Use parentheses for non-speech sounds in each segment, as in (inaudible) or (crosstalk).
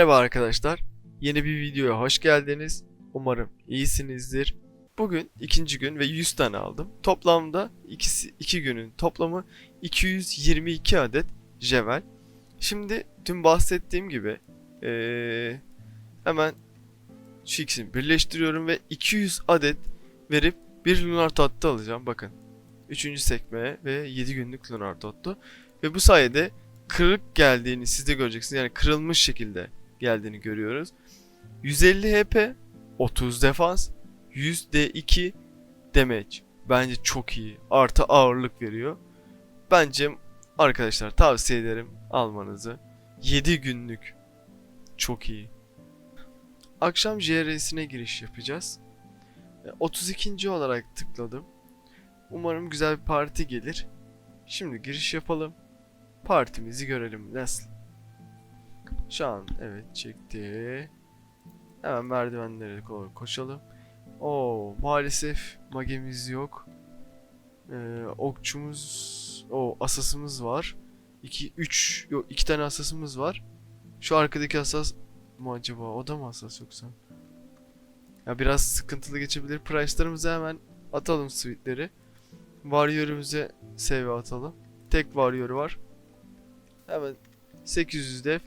Merhaba arkadaşlar. Yeni bir videoya hoş geldiniz. Umarım iyisinizdir. Bugün ikinci gün ve 100 tane aldım. Toplamda ikisi, iki günün toplamı 222 adet jevel. Şimdi dün bahsettiğim gibi eee, hemen şu ikisini birleştiriyorum ve 200 adet verip bir lunar tatlı alacağım. Bakın. 3. sekme ve 7 günlük lunar tatlı. Ve bu sayede kırık geldiğini siz de göreceksiniz. Yani kırılmış şekilde geldiğini görüyoruz. 150 HP, 30 defans, 100 D2 damage. Bence çok iyi. Artı ağırlık veriyor. Bence arkadaşlar tavsiye ederim almanızı. 7 günlük. Çok iyi. Akşam JR'sine giriş yapacağız. E, 32. olarak tıkladım. Umarım güzel bir parti gelir. Şimdi giriş yapalım partimizi görelim. Nasıl? Şu an evet çekti. Hemen merdivenlere doğru koşalım. Oo maalesef magemiz yok. Ee, okçumuz, o asasımız var. 2 3 yok 2 tane asasımız var. Şu arkadaki asas mı acaba? O da mı asas yoksa? Ya biraz sıkıntılı geçebilir. Price'larımızı hemen atalım suite'leri. Warrior'ımıza save atalım. Tek warrior var. Hemen 800 dev.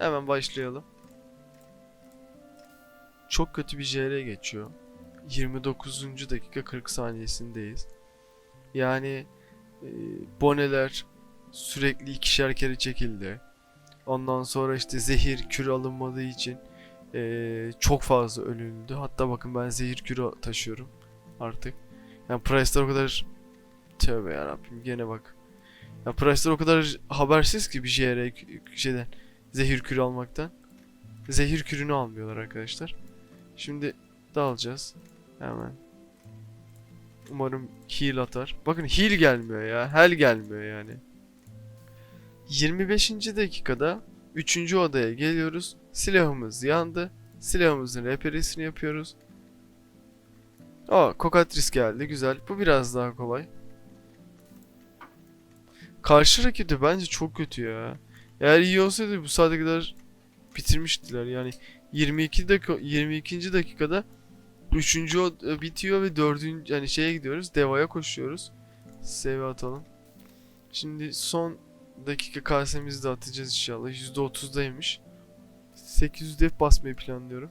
Hemen başlayalım. Çok kötü bir JR geçiyor. 29. dakika 40 saniyesindeyiz. Yani e, boneler sürekli ikişer kere çekildi. Ondan sonra işte zehir kürü alınmadığı için e, çok fazla ölüldü. Hatta bakın ben zehir kürü taşıyorum artık. Yani price'lar o kadar tövbe yarabbim gene bak. Ya Price'lar o kadar habersiz ki bir JR şeyden zehir kürü almaktan. Zehir kürünü almıyorlar arkadaşlar. Şimdi dalacağız. Hemen. Umarım heal atar. Bakın heal gelmiyor ya. Hel gelmiyor yani. 25. dakikada 3. odaya geliyoruz. Silahımız yandı. Silahımızın reperisini yapıyoruz. Aa, kokatris geldi. Güzel. Bu biraz daha kolay. Karşı rakip de bence çok kötü ya. Eğer iyi olsaydı bu saate kadar bitirmiştiler. Yani 22 dakika 22. dakikada 3. bitiyor ve 4. yani şeye gidiyoruz. Deva'ya koşuyoruz. Save atalım. Şimdi son dakika kasemizi de atacağız inşallah. %30'daymış. 800 def basmayı planlıyorum.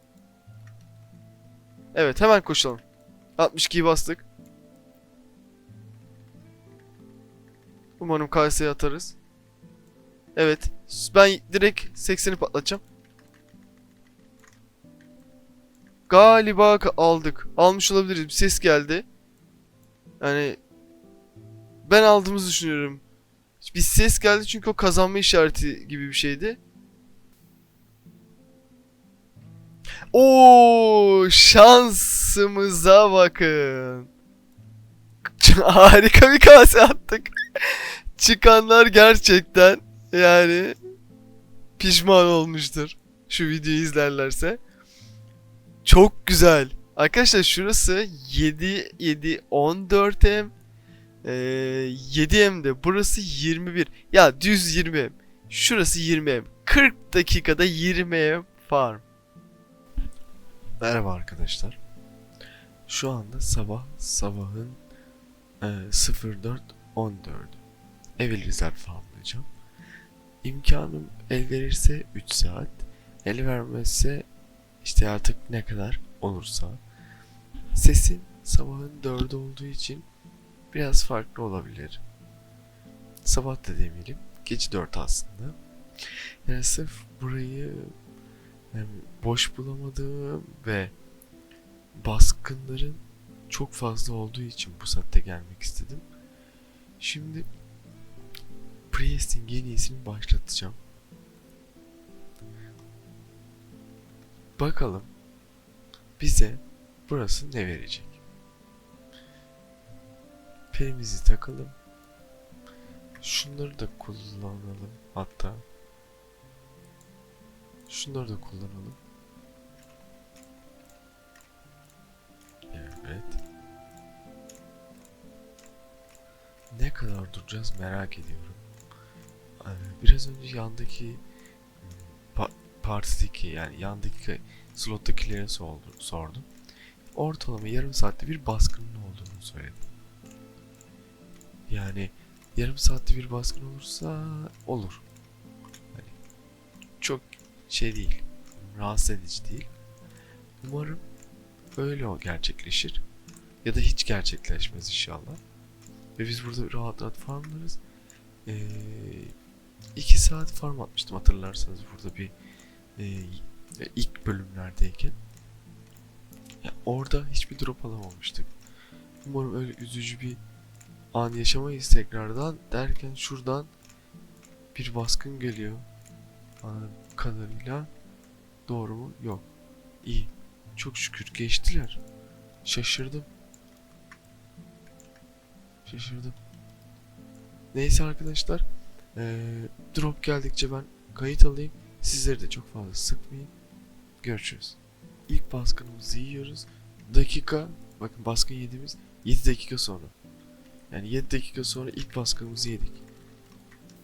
Evet hemen koşalım. 62'yi bastık. Umarım KS'ye atarız. Evet. Ben direkt 80'i patlatacağım. Galiba aldık. Almış olabiliriz. Bir ses geldi. Yani ben aldığımızı düşünüyorum. Bir ses geldi çünkü o kazanma işareti gibi bir şeydi. Oo şansımıza bakın. (laughs) Harika bir kase attık. (laughs) Çıkanlar gerçekten yani pişman olmuştur. Şu videoyu izlerlerse. Çok güzel. Arkadaşlar şurası 7 7 14 m ee, 7 m'de burası 21. Ya düz 20 m. Şurası 20 m. 40 dakikada 20 m farm. Merhaba arkadaşlar. Şu anda sabah sabahın e, 04.14 Evil Reserve farmlayacağım. İmkanım el verirse 3 saat. El vermezse işte artık ne kadar olursa. Sesin sabahın 4'ü olduğu için biraz farklı olabilir. Sabah da demeyelim. Gece 4 aslında. Yani sırf burayı yani boş bulamadığım ve baskınların çok fazla olduğu için bu saatte gelmek istedim. Şimdi Priest'in yeni iyisini başlatacağım. Bakalım bize burası ne verecek? Pirimizi takalım. Şunları da kullanalım hatta. Şunları da kullanalım. Evet. Ne kadar duracağız merak ediyorum. Biraz önce yandaki pa- partideki yani yandaki sordu- sordum. Ortalama yarım saatte bir baskının olduğunu söyledi. Yani yarım saatte bir baskın olursa olur. Hani çok şey değil. Rahatsız edici değil. Umarım öyle o gerçekleşir. Ya da hiç gerçekleşmez inşallah. Ve biz burada rahat rahat farmlarız. Ee, iki saat farm atmıştım hatırlarsanız burada bir e, ilk bölümlerdeyken. Ya orada hiçbir drop alamamıştık. Umarım öyle üzücü bir an yaşamayız tekrardan derken şuradan bir baskın geliyor. Anladığım kadarıyla doğru mu? Yok. İyi. Çok şükür geçtiler. Şaşırdım. Şaşırdım. Neyse arkadaşlar. Eee, drop geldikçe ben kayıt alayım. Sizleri de çok fazla sıkmayayım. Görüşürüz. İlk baskınımızı yiyoruz. Dakika, bakın baskın yediğimiz 7 dakika sonra. Yani 7 dakika sonra ilk baskınımızı yedik.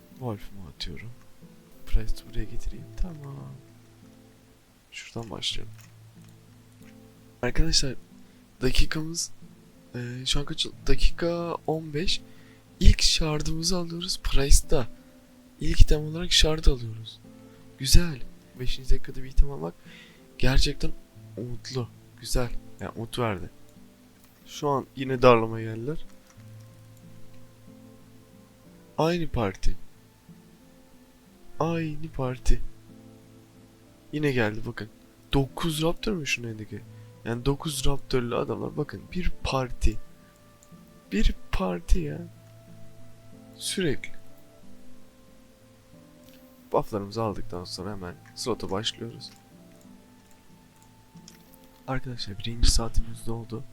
Wolf'umu atıyorum. Price'ı buraya getireyim. Tamam. Şuradan başlayalım. Arkadaşlar dakikamız eee, şu an kaç? Dakika 15. İlk şardımızı alıyoruz Price'da. İlk item olarak shard alıyoruz. Güzel. 5. dakikada bir item almak gerçekten umutlu. Güzel. Yani umut verdi. Şu an yine darlama geldiler. Aynı parti. Aynı parti. Yine geldi bakın. 9 Raptor mu şunun elindeki? Yani 9 Raptor'lu adamlar bakın bir parti. Bir parti ya. Sürekli. Bufflarımızı aldıktan sonra hemen slota başlıyoruz. Arkadaşlar birinci saatimiz doldu.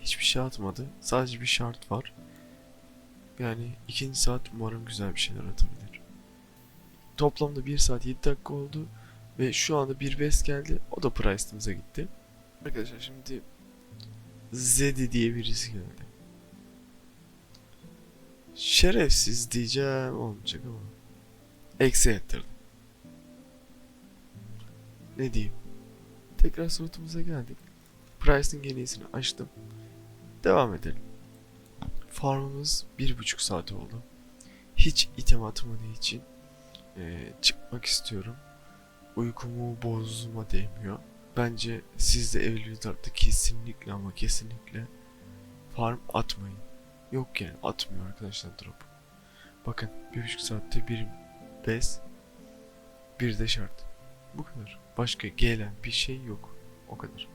Hiçbir şey atmadı. Sadece bir şart var. Yani ikinci saat umarım güzel bir şeyler atabilir. Toplamda 1 saat 7 dakika oldu. Ve şu anda bir best geldi. O da Price'ımıza gitti. Arkadaşlar şimdi Zedi diye birisi geldi. Şerefsiz diyeceğim olmayacak ama. Eksi ettirdim. Ne diyeyim? Tekrar slotumuza geldik. Price'ın en iyisini açtım. Devam edelim. Farmımız bir buçuk saat oldu. Hiç item atmadığı için eee, çıkmak istiyorum. Uykumu bozma değmiyor. Bence siz de evliliklerde kesinlikle ama kesinlikle farm atmayın. Yok yani atmıyor arkadaşlar drop. Bakın bir buçuk saatte bir bez bir de şart. Bu kadar. Başka gelen bir şey yok. O kadar.